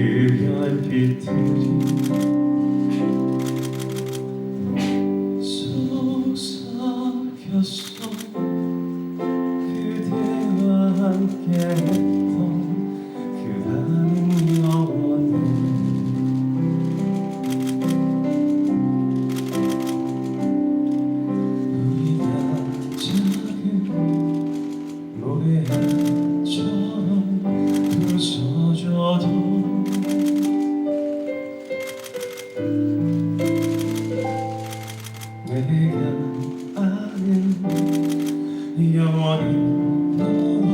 그 별빛 내가 아는 영원히 너와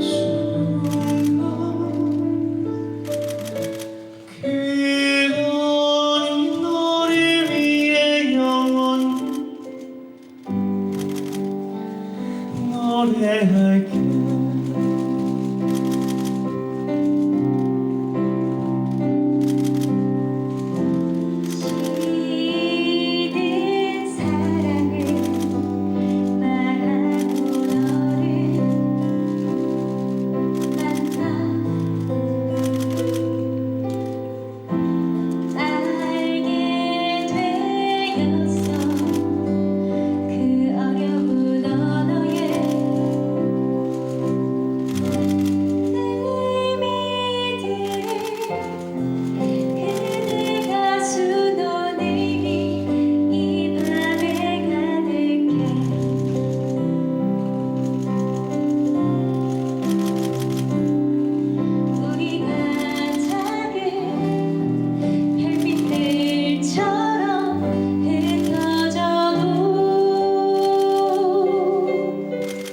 수 있는 그러니 너를 위해 영원히 노래할게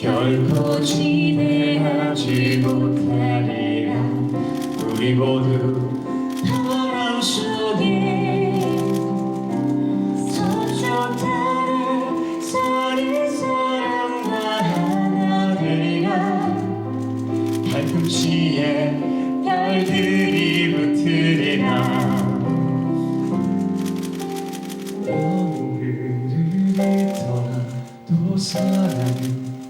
결코 지배하지 못하리라. 우리 모두 바람 속에 서쪽 달에 서린 사랑과 하나 되리라 발꿈치에 별들이 붙으리라. 너를 떠나도 사랑은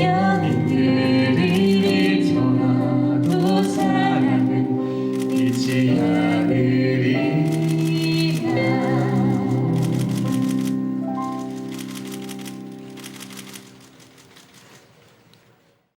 영이